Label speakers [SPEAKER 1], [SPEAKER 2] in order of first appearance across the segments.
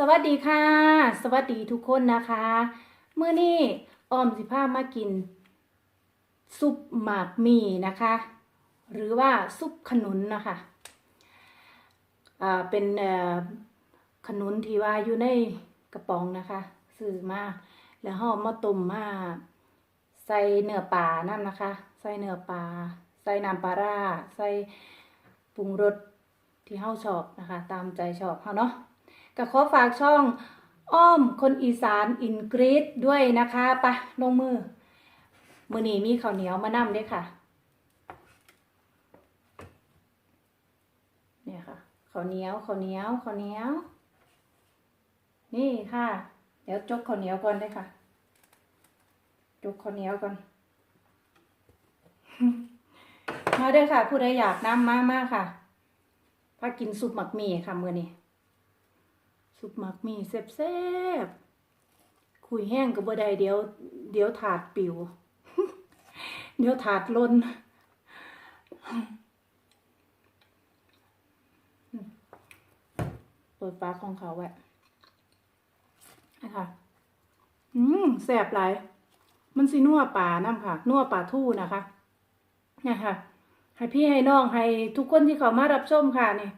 [SPEAKER 1] สวัสดีค่ะ สวัสดีทุกคนนะคะเมื่อนี้ออมสิพามากิน ซุปหมากมีนะคะ หรือว่าซุปขนุนนะคะอ่าเป็นขนุนที่ว่าอยู่ในกระป๋องนะคะซื้อมาแล้วห่อมาต้มมาใส่เนื้อปลานั่นนะคะ ใส่เนื้อปลาใส่น้ำปลาร้าใส่ปรุงรสที่เฮาชอบนะคะ ตามใจชอบเฮาเนาะ ก็ขอฝากช่องอ้อมคนอีสานอินกรีดด้วยนะคะปะลงมือ มือนี้มีข้าวเหนียวมานำด้วยค่ะ เนี่ยค่ะข้าวเหนียวข้าวเหนียวข้าวเหนียว นี่ค่ะ เดี๋ยวจกข้าวเหนียวก่อนเลยค่ะ จกข้าวเหนียวก่อนมาเด้อค่ะ ผู้ใดอยากน้ำมากมากค่ะพากินซุปหมักหมี่ค่ะมือนี้ ซุปหมักหมี่แซ่บๆคุยแห้งกับบ่ได้เดี๋ยว เดี๋ยวถาดปิว เดี๋ยวถาดล้นเปิดปาของเขาไว้นะคะอืมแซ่บหลาย มันสินัวปลาน้ำค่ะ นัวปลาทู่นะคะนี่ค่ะให้พี่ให้น้องให้ทุกคนที่เขามารับชมค่ะนี่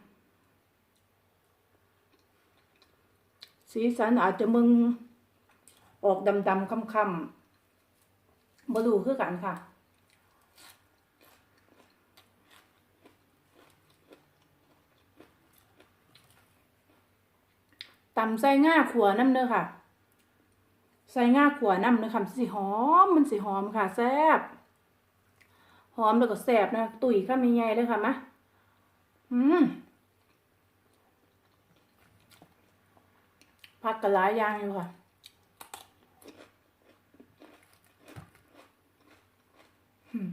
[SPEAKER 1] สีสันอาจจะมึงออกดำดำคำคำๆบรูคือกันค่ะ ตำใส่ง่าขัวน้ำเด้อค่ะ ใส่ง่าขัวน้ำเด้อค่ะสิหอมมันสิหอมค่ะ แซ่บหอมแล้วก็แซ่บนะ ตุ๋ยข้ามใหญ่เลยค่ะมะอืม ผักกะหลายอย่างอยู่ค่ะอืม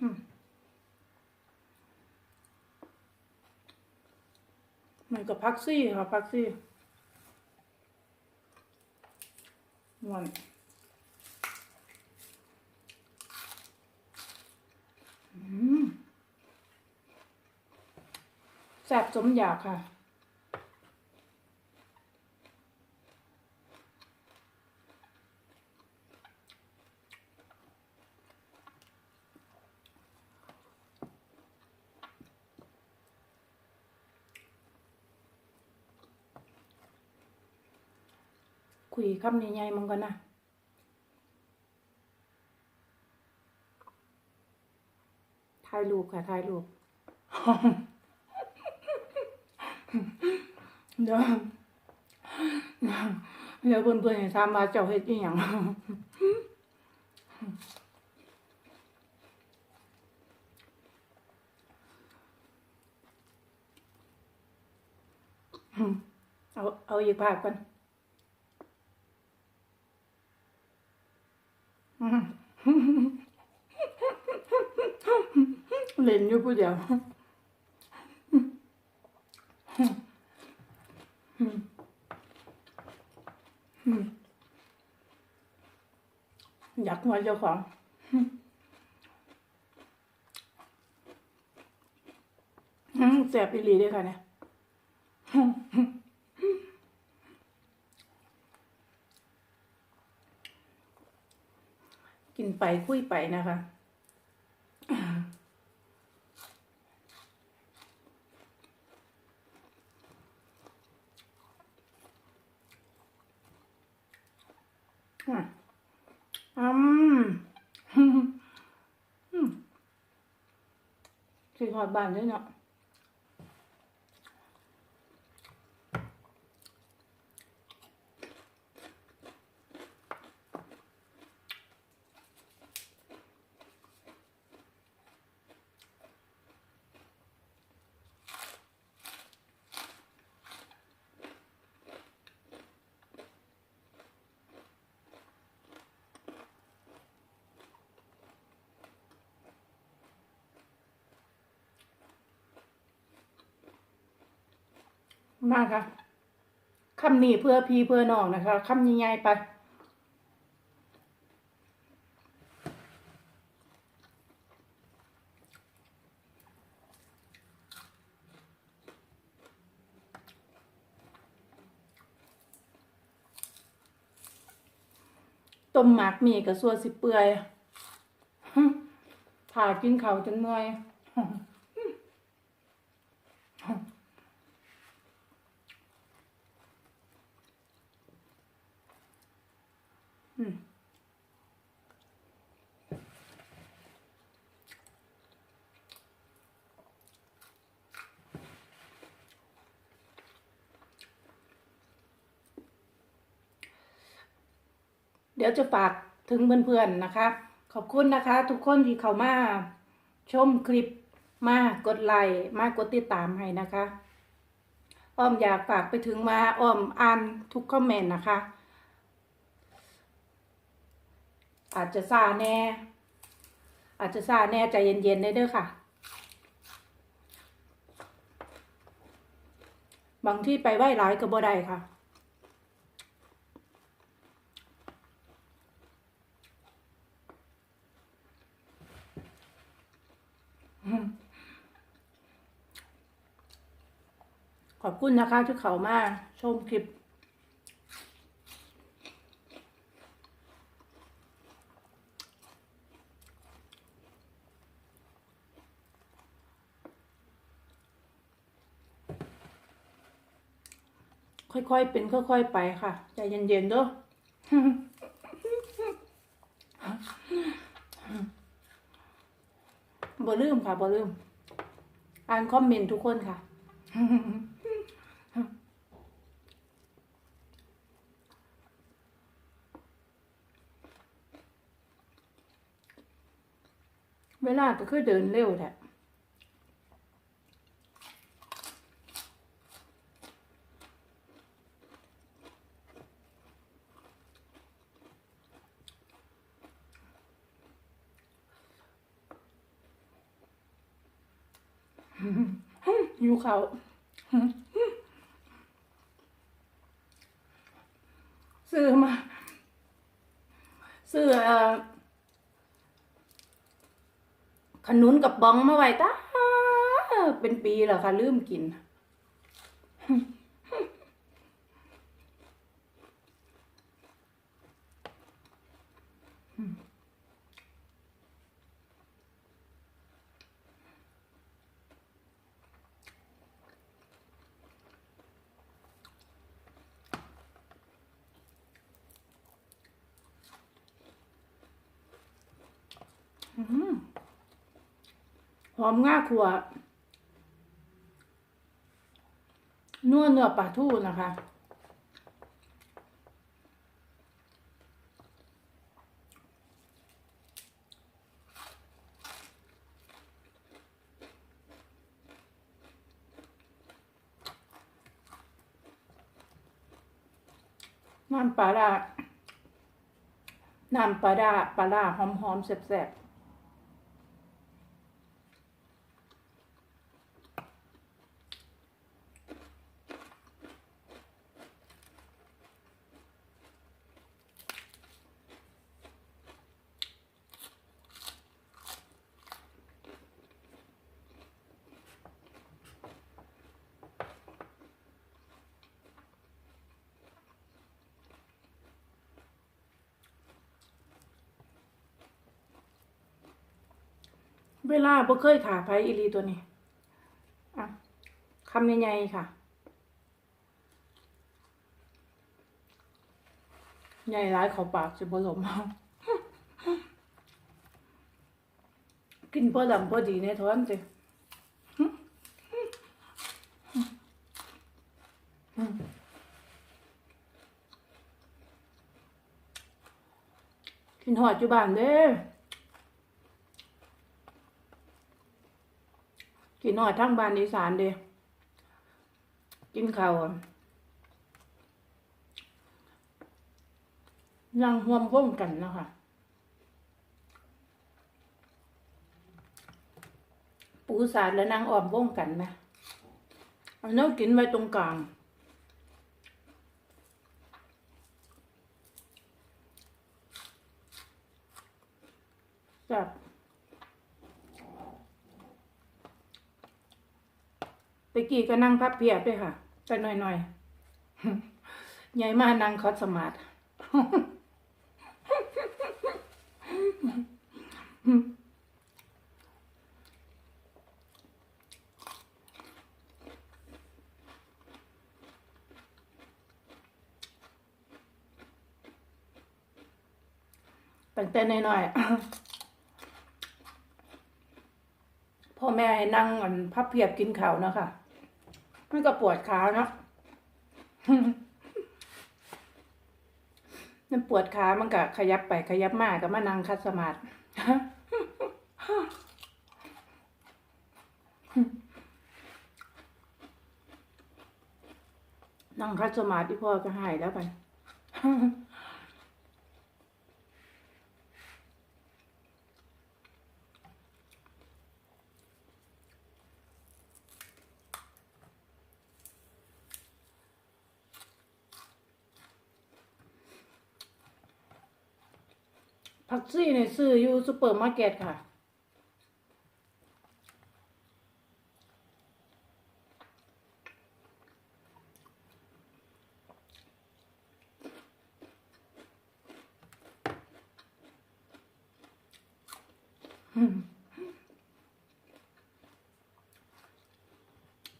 [SPEAKER 1] อืมมันกับพักซี่ค่ะพักซี่ม่ วนแซ่บสมอยากค่ะ คุยคำใหญ่ๆมึงก่อนนะถ่ายรูปค่ะถ่ายรูปเดี๋ยวเดี๋ยวเพื่อนๆให้ถามว่าเจ้าเฮ็ดอีหยังเอาเอาอีกภาพก่อน เล่นอยู่ผู้เดียวอยากหัวเจ้าของแสบอีหลีด้วยค่ะเนี่ยกินไปคุยไปนะคะ อืมอืมอืมสิหอดบานด้วยเนาะ มาค่ะคำนี้เพื่อพี่เพื่อน้องนะคะคำใหญ่ๆไปต้มหมักมีกับสัวสิเปื่อยถ่ากินเขาจนเมื่อยอืม เดี๋ยวจะฝากถึงเพื่อนๆนะคะ ขอบคุณนะคะ ทุกคนที่เข้ามาชมคลิปมากดไลค์มากดติดตามให้นะคะ อ้อมอยากฝากไปถึงมาอ้อมอ่านทุกคอมเมนต์นะคะ อาจจะซาแน่ อาจจะซาแน่ใจเย็นๆได้เด้อค่ะ บางที่ไปไหว้ร้ายก็บ่ได้ค่ะขอบคุณนะคะที่เขามาชมคลิป ค่อยๆ เป็น ค่อยๆ ไปค่ะ ใจเย็นๆเด้อบ่ลืมค่ะบ่ลืม อ่านคอมเมนต์ทุกคนค่ะ เวลาก็คือเดินเร็วแท้ หิวเขาซื้อมาซื้อขนุนกับบองมาไว้ตาเป็นปีแล้วค่ะ ลืมกิน หอมง่าขัวนัวเนื้อปลาทูนะคะ น้ำปลาร้าน้ำปลาร้าปลาร้าหอมๆแซ่บๆ เวลาบ่เคยขาไผอีลีตัวนี้อะคำใหญ่ๆค่ะ ใหญ่ร้ายเขาปากจะบ่หลมเอากินพอดำพอดีในท้อนสิกินหอดอยู่บ้านเด้ กินหน่อยทั้งบ้านอีสานเดียกินข้าวยังห่วมร่วมกันนะคะปูสาดและนางออมร่วมกันนะมเอาน้อกินไว้ตรงกลางแบบ ตะกี้ก็นั่งพับเพียบด้วยค่ะ แต่หน่อยๆใหญ่มากนั่งคอสมาร์ทตั้งแต่น้อยๆพ่อแม่ให้นั่งอันพับเพียบกินข้าวเนาะค่ะ มันก็ปวดขาเนาะมันปวดขามันก็ขยับไปขยับมาก็มานั่งคัดสมาธินั่งคัดสมาธิพ่อก็หายแล้วไป ผัก ซี่เนี่ยซื้ออยู่ซูเปอร์มาร์เก็ตค่ะ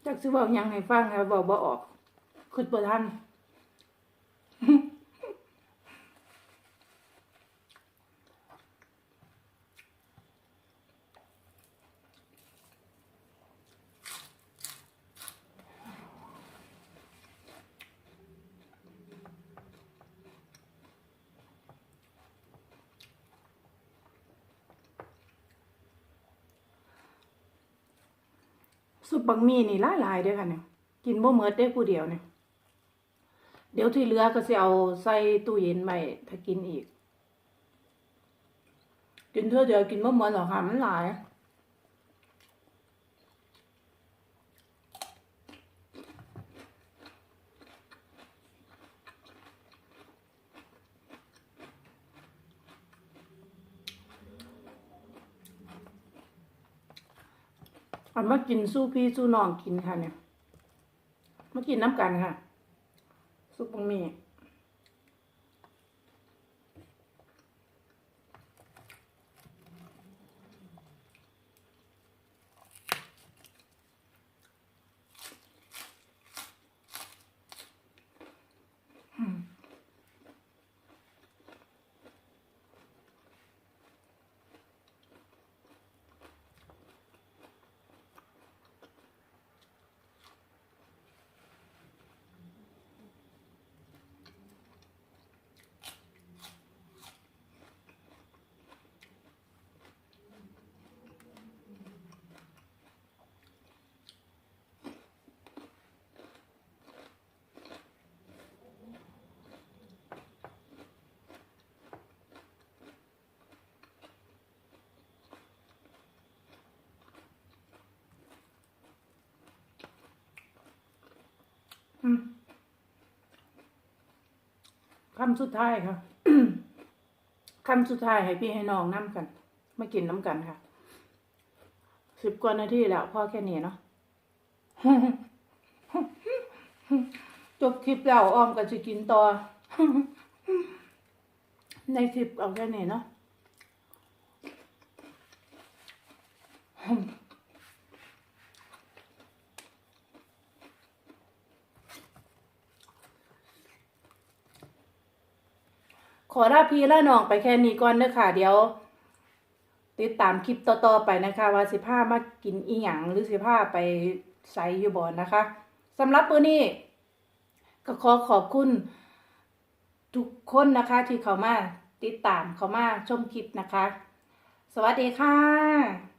[SPEAKER 1] จักสิบอกยังให้ฟังค่ะบอกบ่ออกคิดบ่ทัน ซุปบังมีนี่หลายหลายเด้อค่ะเนี่ยกินบ่เมดได้ผู้เดียวเนี่ยเดี๋ยวที่เหลือก็จะเอาใส่ตู้เย็นไปถ้ากินอีก กินเท่าเดียวกินบ่เมดหรอกค่ะมันหลาย อันมากินสู้พี่สู้น้องกินค่ะเนี่ยมากินน้ำกันค่ะซุปบังหมี่ คำสุดท้ายค่ะคำสุดท้ายให้พี่ให้น้องน้ำกันมากินน้ำกันค่ะสิบกว่านาทีแล้วพ่อแค่นี้เนาะจบคลิปแล้วอ้อมก็จะกินต่อ ในคลิปเอาแค่นี้เนาะ ขอลาพี่ลาน้องไปแค่นี้ก่อนเด้อค่ะ เดี๋ยว ติดตามคลิปต่อๆไปนะคะ ว่าสิพามากินอีหยังหรือสิพาไปใส่อยู่บ่อนนะคะสำหรับมื้อนี้ก็ขอขอบคุณ ทุกคนนะคะ ที่เขามาติดตามเขามาชมคลิปนะคะ สวัสดีค่ะ